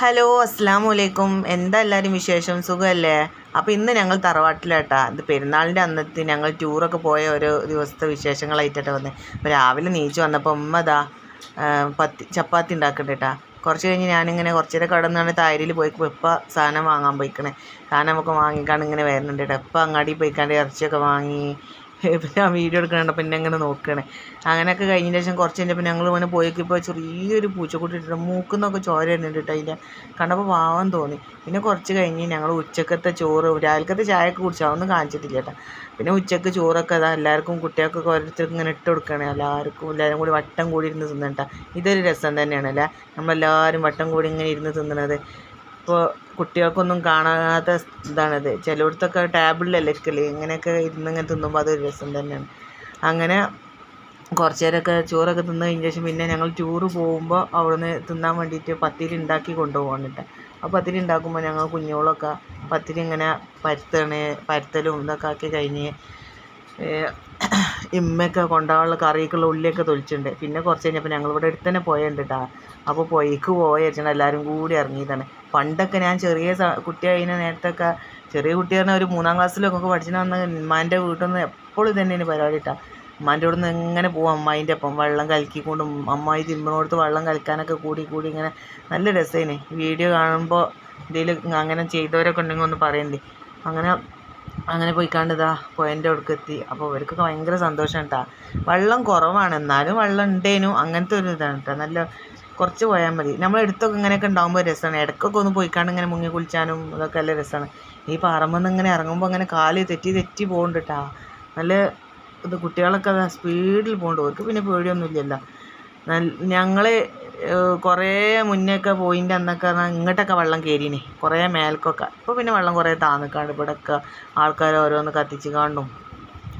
Hello അസ്സാം വലൈക്കും എന്താ എല്ലാവരും വിശേഷം? സുഖമല്ലേ അപ്പോൾ ഇന്ന് ഞങ്ങൾ തറവാട്ടിലാട്ടാ. ഇത് പെരുന്നാളിന്റെ അന്നത്തെ ഞങ്ങൾ ടൂറൊക്കെ പോയ ഒരു ദിവസത്തെ വിശേഷങ്ങളായിട്ടാണ് വന്നത് അപ്പോൾ രാവിലെ നീച്ച് വന്നപ്പോൾ ഉമ്മതാ പത്തി ചപ്പാത്തി ഉണ്ടാക്കണ്ടേട്ടാ. കുറച്ച് കഴിഞ്ഞ് ഞാനിങ്ങനെ കുറച്ച് നേരം കടന്നാണ് തായരിയിൽ പോയി. എപ്പോൾ സാധനം വാങ്ങാൻ പോയിക്കണേ. സാധനം ഒക്കെ വാങ്ങിക്കാണ്ട് ഇങ്ങനെ വരുന്നുണ്ട് എപ്പോൾ അങ്ങാടി പോയിക്കാണ്ട് ഇറച്ചിയൊക്കെ വാങ്ങി ഇപ്പം ഞാൻ വീഡിയോ എടുക്കണ പിന്നെ അങ്ങനെ നോക്കണേ. അങ്ങനെയൊക്കെ കഴിഞ്ഞതിന് ശേഷം കുറച്ച് കഴിഞ്ഞപ്പോൾ ഞങ്ങൾ ഇങ്ങനെ പോയിക്കിപ്പോൾ ചെറിയൊരു പൂച്ചക്കുട്ടി ഇട്ടിട്ട് മൂക്കുന്നൊക്കെ ചോര വരുന്നുണ്ട് കേട്ടോ അതിന്റെ കണ്ടപ്പോൾ പാവം തോന്നി. പിന്നെ കുറച്ച് കഴിഞ്ഞ് ഞങ്ങൾ ഉച്ചക്കത്തെ ചോറ് രാവിലത്തെ ചായയൊക്കെ കുടിച്ചു. അതൊന്നും കാണിച്ചിട്ടില്ല കേട്ടോ പിന്നെ ഉച്ചയ്ക്ക് ചോറൊക്കെ അതാ എല്ലാവർക്കും കുട്ടികൾക്കൊക്കെ ഓരോരുത്തർക്കും ഇങ്ങനെ ഇട്ട് കൊടുക്കുകയാണ് എല്ലാവർക്കും എല്ലാവരും കൂടി വട്ടം കൂടി ഇരുന്ന് തിന്നണ്ട ഇതൊരു രസം തന്നെയാണ് അല്ലേ? നമ്മളെല്ലാവരും വട്ടം കൂടി ഇങ്ങനെ ഇരുന്ന് തിന്നണത്. ഇപ്പോൾ കുട്ടികൾക്കൊന്നും കാണാത്ത ഇതാണിത്. ചിലയിടത്തൊക്കെ ടേബിളിലല്ലേ ഇരിക്കൽ. ഇങ്ങനെയൊക്കെ ഇരുന്ന് ഇങ്ങനെ തിന്നുമ്പോൾ അതൊരു രസം തന്നെയാണ്. അങ്ങനെ കുറച്ച് നേരമൊക്കെ ചോറൊക്കെ തിന്ന് കഴിഞ്ഞ ശേഷം പിന്നെ ഞങ്ങൾ ടൂറ് പോകുമ്പോൾ അവിടുന്ന് തിന്നാൻ വേണ്ടിയിട്ട് പത്തിരി ഉണ്ടാക്കി കൊണ്ടുപോകാൻ കേട്ടോ അപ്പോൾ പത്തിരി ഉണ്ടാക്കുമ്പോൾ ഞങ്ങൾ കുഞ്ഞോളൊക്കെ പത്തിരി ഇങ്ങനെ പരത്തണേ പരത്തലും ഇതൊക്കെ ആക്കി കഴിഞ്ഞ് ഇമ്മയൊക്കെ കൊണ്ടുപോകാനുള്ള കറിയൊക്കെയുള്ള ഉള്ളിയൊക്കെ തൊലിച്ചിട്ടുണ്ട് പിന്നെ കുറച്ച് കഴിഞ്ഞപ്പോൾ ഞങ്ങൾ ഇവിടെ അടുത്ത് തന്നെ പോയുണ്ട് അപ്പോൾ പോയിക്ക് പോയ വെച്ചാൽ എല്ലാവരും കൂടി ഇറങ്ങിയതാണ് പണ്ടൊക്കെ ഞാൻ ചെറിയ സ കുട്ടിയായിന് നേരത്തൊക്കെ ചെറിയ കുട്ടി പറഞ്ഞാൽ ഒരു മൂന്നാം ക്ലാസ്സിലൊക്കെ പഠിച്ചിട്ട് വന്ന് ഉമ്മാന്റെ വീട്ടിൽ നിന്ന് എപ്പോഴും തന്നെയാണ് പരിപാടി കേട്ടോ ഉമ്മാന്റെ അവിടെ നിന്ന് എങ്ങനെ പോകും അമ്മായിന്റെ ഒപ്പം വെള്ളം കലക്കിക്കൊണ്ടും അമ്മായി തിരുമ്പിനോടത്ത് വെള്ളം കലക്കാനൊക്കെ കൂടി കൂടി ഇങ്ങനെ നല്ല രസമാണ് വീഡിയോ കാണുമ്പോൾ എന്തെങ്കിലും അങ്ങനെ ചെയ്തവരൊക്കെ ഉണ്ടെങ്കിൽ ഒന്ന് പറയണ്ടേ. അങ്ങനെ അങ്ങനെ പോയിക്കാണ്ട് ഇതാ പോയന്റെ അടുക്ക് എത്തി. അപ്പോൾ ഇവർക്കൊക്കെ ഭയങ്കര സന്തോഷം കേട്ടോ വെള്ളം കുറവാണ്. എന്നാലും വെള്ളം ഉണ്ടേനു. അങ്ങനത്തെ ഒരു ഇതാണ് കേട്ടോ നല്ല കുറച്ച് പോയാൽ മതി. നമ്മൾ എടുത്തൊക്കെ ഇങ്ങനെയൊക്കെ ഉണ്ടാകുമ്പോൾ രസമാണ് ഇടയ്ക്കൊക്കെ ഒന്ന് പോയിക്കാണ്ട് ഇങ്ങനെ മുങ്ങി കുളിച്ചാനും അതൊക്കെ നല്ല രസമാണ് ഈ പറമ്പെന്ന് ഇങ്ങനെ ഇറങ്ങുമ്പോൾ അങ്ങനെ കാൽ തെറ്റി തെറ്റി പോകുന്നുണ്ട് കേട്ടോ നല്ല ഇത് കുട്ടികളൊക്കെ സ്പീഡിൽ പോകുന്നുണ്ട് അവർക്ക് പിന്നെ പേടിയൊന്നുമില്ലല്ലോ. ഞങ്ങൾ കുറേ മുന്നേയൊക്കെ പോയിന്റെ അന്നൊക്കെ പറഞ്ഞാൽ ഇങ്ങോട്ടൊക്കെ വെള്ളം കയറീനെ കുറേ മേൽക്കൊക്കെ. ഇപ്പോൾ പിന്നെ വെള്ളം കുറേ താന്നിക്കാണ്ട് ഇവിടെയൊക്കെ ആൾക്കാർ ഓരോന്ന് കത്തിച്ച് കാണ്ടും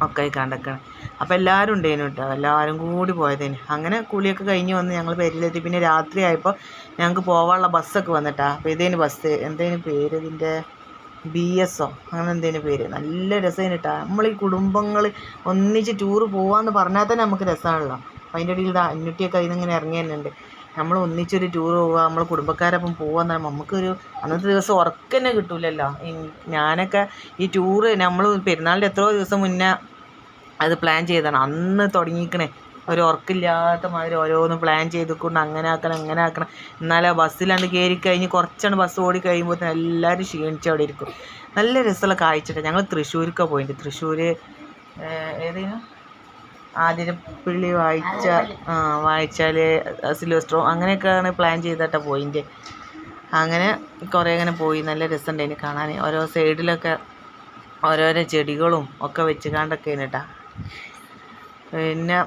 ഒക്കെ കണ്ടൊക്കെയാണ് അപ്പോൾ എല്ലാവരും ഉണ്ടേനു കേട്ടോ എല്ലാവരും കൂടി പോയതേന്. അങ്ങനെ കുളിയൊക്കെ കഴിഞ്ഞ് വന്ന് ഞങ്ങൾ പേരിലെത്തി. പിന്നെ രാത്രി ആയപ്പോൾ ഞങ്ങൾക്ക് പോകാനുള്ള ബസ്സൊക്കെ വന്നിട്ടാ. അപ്പോൾ ഇതേന് ബസ് എന്തേന് പേര് ഇതിന്റെ ബി എസ് ഒ. അങ്ങനെ എന്തേലും പേര്. നല്ല രസമാണ് കേട്ടോ നമ്മൾ ഈ കുടുംബങ്ങൾ ഒന്നിച്ച് ടൂറ് പോവാന്ന് പറഞ്ഞാൽ തന്നെ നമുക്ക് രസമാണല്ലോ അപ്പം അതിന്റെ ഇടയിൽ അഞ്ഞൂറ്റിയൊക്കെ അതിൽ നിന്ന് ഇങ്ങനെ ഇറങ്ങി തന്നെയുണ്ട് നമ്മൾ ഒന്നിച്ചൊരു ടൂർ പോവുക നമ്മൾ കുടുംബക്കാരൊപ്പം പോകുക നമുക്കൊരു അന്നത്തെ ദിവസം ഉറക്കം തന്നെ കിട്ടില്ലല്ലോ ഞാനൊക്കെ ഈ ടൂറ് നമ്മൾ പെരുന്നാളിന്റെ എത്രയോ ദിവസം മുന്നേ അത് പ്ലാൻ ചെയ്തതാണ്. അന്ന് തുടങ്ങിക്കണേ. ഒരു ഉറക്കില്ലാത്ത മാതിരി ഓരോന്ന് പ്ലാൻ ചെയ്തുകൊണ്ട് അങ്ങനെ ആക്കണം അങ്ങനെ ആക്കണം. എന്നാലും ബസ്സിലാണ്ട് കയറി കഴിഞ്ഞ് കുറച്ചാണ് ബസ് ഓടി കഴിയുമ്പോൾ എല്ലാവരും ക്ഷീണിച്ച് അവിടെ ഇരിക്കും. നല്ല രസമുള്ള കാഴ്ച ഞങ്ങൾ തൃശ്ശൂർക്കാണ് പോയിട്ട് തൃശ്ശൂർ ഏതേനു? ആതിരപ്പള്ളി വായിച്ച വായിച്ചാൽ സിലോസ്ട്രോ അങ്ങനെയൊക്കെയാണ് പ്ലാൻ ചെയ്തിട്ടാണ് പോയിന്റെ. അങ്ങനെ കുറേ അങ്ങനെ പോയി. നല്ല രസമുണ്ടായിന് കാണാൻ ഓരോ സൈഡിലൊക്കെ ഓരോരോ ചെടികളും ഒക്കെ വെച്ച് കണ്ടൊക്കെ കേട്ടാ പിന്നെ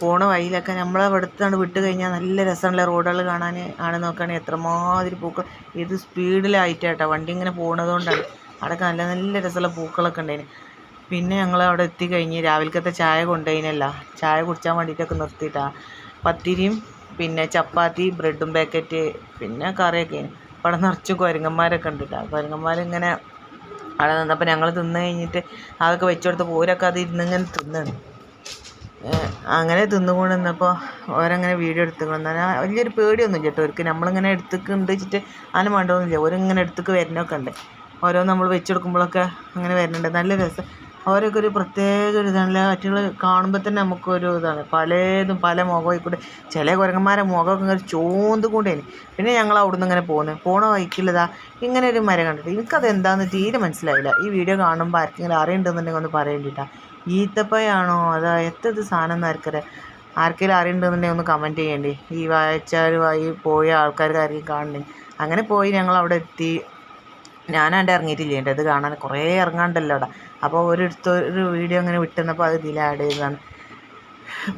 പോണ വഴിയിലൊക്കെ നമ്മളെ ഇവിടുത്താണ് വിട്ട് കഴിഞ്ഞാൽ നല്ല രസമുള്ള റോഡുകൾ കാണാൻ ആണ് നോക്കുകയാണെങ്കിൽ എത്രമാതിരി പൂക്കൾ ഇത് സ്പീഡിലായിട്ടാട്ടോ വണ്ടി ഇങ്ങനെ പോണതുകൊണ്ടാണ്. അവിടെയൊക്കെ നല്ല നല്ല രസമുള്ള പൂക്കളൊക്കെ ഉണ്ടായിന് പിന്നെ ഞങ്ങൾ അവിടെ എത്തി എത്തിക്കഴിഞ്ഞ് രാവിലത്തെ ചായ കൊണ്ടുപോയിനല്ല ചായ കുടിച്ചാൻ വേണ്ടിയിട്ടൊക്കെ നിർത്തിയിട്ടാണ് പത്തിരിയും പിന്നെ ചപ്പാത്തി ബ്രെഡും പാക്കറ്റ് പിന്നെ കറിയൊക്കെ. അവിടെ നിറച്ച് കുരങ്ങന്മാരൊക്കെ ഉണ്ട് കേട്ടോ കുരങ്ങന്മാരിങ്ങനെ അവിടെ നിന്നപ്പോൾ ഞങ്ങൾ തിന്ന് കഴിഞ്ഞിട്ട് അതൊക്കെ വെച്ചുകൊടുത്ത് കൊടുത്ത് ഓരൊക്കെ അത് ഇരുന്നിങ്ങനെ തിന്നണം. അങ്ങനെ തിന്നുകൊണ്ട് നിന്നപ്പോൾ ഓരങ്ങനെ വീഡിയോ എടുത്തുകൊണ്ട് എന്നാൽ വലിയൊരു പേടിയൊന്നുമില്ല കേട്ടോ. അവർക്ക് നമ്മളിങ്ങനെ എടുത്തുണ്ട് വെച്ചിട്ട് അതിന് വേണ്ടതൊന്നുമില്ല. ഓരിങ്ങനെ എടുത്തേക്ക് വരുന്നൊക്കെ ഉണ്ട്. ഓരോ നമ്മൾ വെച്ചെടുക്കുമ്പോഴൊക്കെ അങ്ങനെ വരുന്നുണ്ട് നല്ല രസം. അവരൊക്കെ ഒരു പ്രത്യേക ഒരു ഇതാണ്. മറ്റുള്ള കാണുമ്പോൾ തന്നെ നമുക്കൊരു ഇതാണ്. പലതും പല മുഖമായി കൂടെ. ചില കുരങ്ങന്മാരെ മുഖമൊക്കെ ഇങ്ങനെ ചോന്ത് കൊണ്ടേന് പിന്നെ ഞങ്ങൾ അവിടെ നിന്ന് ഇങ്ങനെ പോകുന്നത് പോണ വഴിക്കുള്ളതാ ഇങ്ങനെ ഒരു മരം കണ്ടിട്ട്. എനിക്കത് എന്താണെന്ന് തീരെ മനസ്സിലായില്ല. ഈ വീഡിയോ കാണുമ്പോൾ ആർക്കെങ്കിലും അറിയണ്ടെന്നുണ്ടെങ്കിൽ ഒന്ന് പറയേണ്ടിട്ടാ. ഈത്തപ്പയാണോ? അതാ എത്തത് സാധനം എന്ന് ആർക്കറിയാം? ആർക്കെങ്കിലും അറിയണ്ടെന്നുണ്ടെങ്കിൽ ഒന്ന് കമന്റ് ചെയ്യണ്ടേ? ഈ വായിച്ചാലുമായി പോയ ആൾക്കാർക്ക് ആരെങ്കിലും കാണണേ അങ്ങനെ പോയി ഞങ്ങൾ അവിടെ എത്തി. ഞാനാണ്ട് ഇറങ്ങിയിട്ടില്ല? എന്റെ അത് കാണാൻ കുറേ ഇറങ്ങാണ്ടല്ലോ അവിടെ. അപ്പോൾ ഒരിടത്ത് ഒരു വീഡിയോ അങ്ങനെ വിട്ടുന്നപ്പോൾ അത് ഇതിൽ ആഡ് ചെയ്തതാണ്.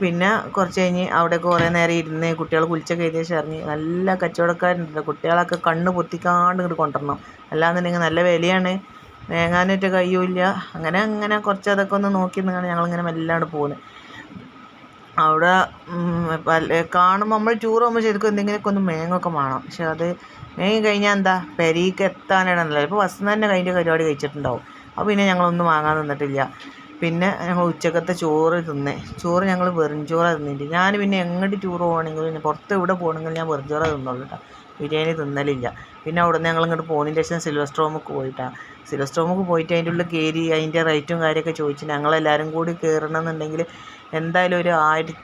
പിന്നെ കുറച്ച് കഴിഞ്ഞ് അവിടെ കുറേ നേരം ഇരുന്ന് കുട്ടികൾ കുളിച്ചൊക്കെ എഴുതിയ ശേഷം ഇറങ്ങി. നല്ല കച്ചവടക്കാരുണ്ട് കുട്ടികളൊക്കെ കണ്ണ് പൊത്തിക്കാണ്ട് ഇങ്ങോട്ട് കൊണ്ടുവരണം. അല്ലാന്നുണ്ടെങ്കിൽ നല്ല വിലയാണ്. വേങ്ങാനായിട്ട് കയ്യുമില്ല അങ്ങനെ അങ്ങനെ കുറച്ച് അതൊക്കെ ഒന്ന് നോക്കി നിന്നാണ് ഞങ്ങളിങ്ങനെ മെല്ലാണ്ട് പോകുന്നത് അവിടെ കാണുമ്പോൾ നമ്മൾ ടൂർ പോകുമ്പോൾ ശരിക്കും എന്തെങ്കിലുമൊക്കെ ഒന്ന് മേങ്ങൊക്കെ വേണം പക്ഷെ അത് മേങ്ങി കഴിഞ്ഞാൽ എന്താ പെരീക്ക് എത്താനാണെന്നല്ല ഇപ്പോൾ ബസ്സിൽ തന്നെ കഴിഞ്ഞ പരിപാടി കഴിച്ചിട്ടുണ്ടാവും. അപ്പോൾ പിന്നെ ഞങ്ങളൊന്നും വാങ്ങാൻ നിന്നിട്ടില്ല. പിന്നെ ഞങ്ങൾ ഉച്ചക്കത്തെ ചോറ് തിന്നേ ചോറ് ഞങ്ങൾ വെറും ചോറാണ് തിന്നിട്ട്. ഞാൻ പിന്നെ എങ്ങോട്ട് ടൂർ പോകണമെങ്കിലും പുറത്ത് എവിടെ പോകണമെങ്കിലും ഞാൻ വെറും ചോറാണ് തിന്നുള്ളൂ കേട്ടോ. ബിരിയാണി തിന്നലില്ല. പിന്നെ അവിടെ നിന്ന് ഞങ്ങൾ ഇങ്ങോട്ട് പോകുന്നതിന് ശേഷം സിൽവർ സ്ട്രോമൊക്കെ പോയിട്ടാണ് സിൽവർ സ്ട്രോമൊക്കെ പോയിട്ട് അതിന്റെ ഉള്ളിൽ കയറി അതിന്റെ റേറ്റും കാര്യമൊക്കെ ചോദിച്ച് ഞങ്ങളെല്ലാവരും കൂടി കയറണം എന്നുണ്ടെങ്കിൽ എന്തായാലും ഒരു ആയിരത്തി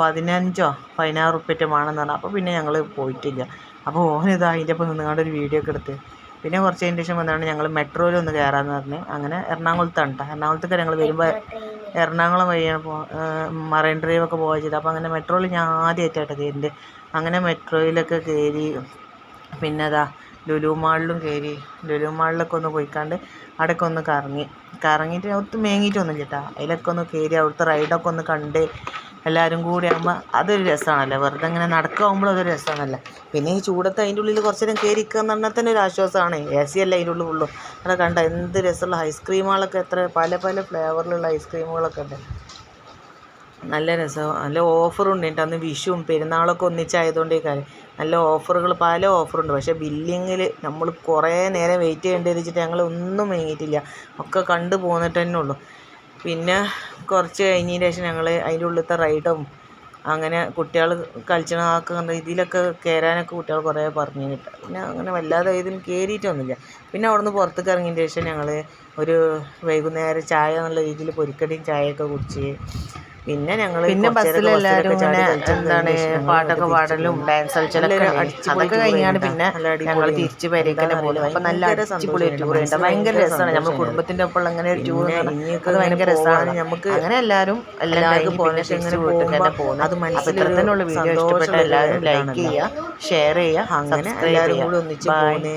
പതിനഞ്ചോ പതിനാറ് ഉറുപ്പ്യറ്റ വേണമെന്ന് പറഞ്ഞു അപ്പോൾ പിന്നെ ഞങ്ങൾ പോയിട്ടില്ല. അപ്പോൾ ഓനിത് അതിന്റെ ഒപ്പം നിന്നുകൊണ്ട് ഒരു വീഡിയോ ഒക്കെ എടുത്ത്. പിന്നെ കുറച്ച് കഴിഞ്ഞ ശേഷം വന്നാണ് ഞങ്ങൾ മെട്രോയിൽ ഒന്ന് കയറാമെന്ന് പറഞ്ഞ്. അങ്ങനെ എറണാകുളത്താണ് കേട്ടോ എറണാകുളത്തേക്ക് ഞങ്ങൾ വരുമ്പോൾ എറണാകുളം വഴിയാണ് പോ മറൈൻ ഡ്രൈവ് ഒക്കെ പോവുക ചെയ്തത്. അപ്പോൾ അങ്ങനെ മെട്രോയിൽ ഞാൻ ആദ്യമായിട്ടാണ് കയറിന്റെ അങ്ങനെ മെട്രോയിലൊക്കെ കയറി പിന്നെ അതാ ലുലു മാളിലും കയറി ലുലു മാളിലൊക്കെ ഒന്ന് പോയിക്കാണ്ട് അവിടെയൊക്കെ ഒന്ന് കറങ്ങി. കറങ്ങിയിട്ട് ഒത്തും മേങ്ങിയിട്ടൊന്നും ചേട്ടാ അതിലൊക്കെ ഒന്ന് കയറി അവിടുത്തെ റൈഡൊക്കെ ഒന്ന് കണ്ട് എല്ലാവരും കൂടി ആകുമ്പോൾ അതൊരു രസമാണല്ലോ. വെറുതെ ഇങ്ങനെ നടക്കാവുമ്പോൾ അതൊരു രസമാണല്ലോ. പിന്നെ ഈ ചൂടത്ത് അതിന്റെ ഉള്ളിൽ കുറച്ച് നേരം കയറി നിൽക്കുക എന്ന് പറഞ്ഞാൽ തന്നെ ഒരു ആശ്വാസമാണ്. എ സി അല്ല അതിന്റെ ഉള്ളിൽ ഉള്ളൂ. അവിടെ കണ്ട എന്ത് രസമുള്ള ഐസ്ക്രീമുകളൊക്കെ എത്ര പല പല ഫ്ലേവറിലുള്ള ഐസ്ക്രീമുകളൊക്കെ ഉണ്ട്. നല്ല രസം. നല്ല ഓഫറുണ്ട് കേട്ടോ. അന്ന് വിഷുവും പെരുന്നാളൊക്കെ ഒന്നിച്ചായതുകൊണ്ട് ഈ കാര്യം. നല്ല ഓഫറുകൾ പല ഓഫറുണ്ട്. പക്ഷേ ബില്ലിങ്ങിൽ നമ്മൾ കുറേ നേരം വെയിറ്റ് ചെയ്യേണ്ടി വെച്ചിട്ട് ഞങ്ങൾ ഒന്നും വാങ്ങിയിട്ടില്ല ഒക്കെ കണ്ടു പോന്നിട്ട് തന്നെ ഉള്ളൂ. പിന്നെ കുറച്ച് കഴിഞ്ഞതിന് ശേഷം ഞങ്ങൾ അതിന്റെ ഉള്ളിലത്തെ റൈഡും അങ്ങനെ കുട്ടികൾ കളിച്ചണ ആക്കുന്ന ഇതിലൊക്കെ കയറാനൊക്കെ കുട്ടികൾ കുറേ പറഞ്ഞു കിട്ടും. പിന്നെ അങ്ങനെ വല്ലാതെ ഇതിൽ കയറിയിട്ടൊന്നുമില്ല പിന്നെ അവിടുന്ന് പുറത്തേക്ക് ഇറങ്ങിയതിന് ശേഷം ഞങ്ങൾ ഒരു വൈകുന്നേരം ചായ എന്നുള്ള രീതിയിൽ പൊരിക്കടിയും ചായയൊക്കെ കുടിച്ച് പിന്നെ ഞങ്ങൾ പിന്നെ ബസ്സിൽ എല്ലാവരും ഇങ്ങനെ എന്താണ് പാട്ടൊക്കെ പാടലും ഡാൻസ് കളിച്ചലൊക്കെ അതൊക്കെ കഴിഞ്ഞാണ് പിന്നെ ഞങ്ങൾ തിരിച്ച് പേരേക്കന്നെ പോലും അപ്പൊ നല്ല അടിച്ചുപൊളി ടൂർ ഉണ്ട്. ഭയങ്കര രസമാണ്. നമ്മുടെ കുടുംബത്തിന്റെ ഒപ്പം അങ്ങനെ ഒരു ടൂർ അത് ഭയങ്കര രസമാണ്. നമുക്ക് അങ്ങനെ എല്ലാവരും എല്ലാവർക്കും പോകുന്ന ഇങ്ങനെ വീട്ടിൽ തന്നെ പോകുന്നത് അത് തന്നെയുള്ള വീഡിയോ ഇഷ്ടപ്പെട്ട എല്ലാവരും ലൈക്ക് ചെയ്യുക ഷെയർ ചെയ്യുക അങ്ങനെ എല്ലാവരും. കൂടി ഒന്നിച്ച്. പോകുന്നത്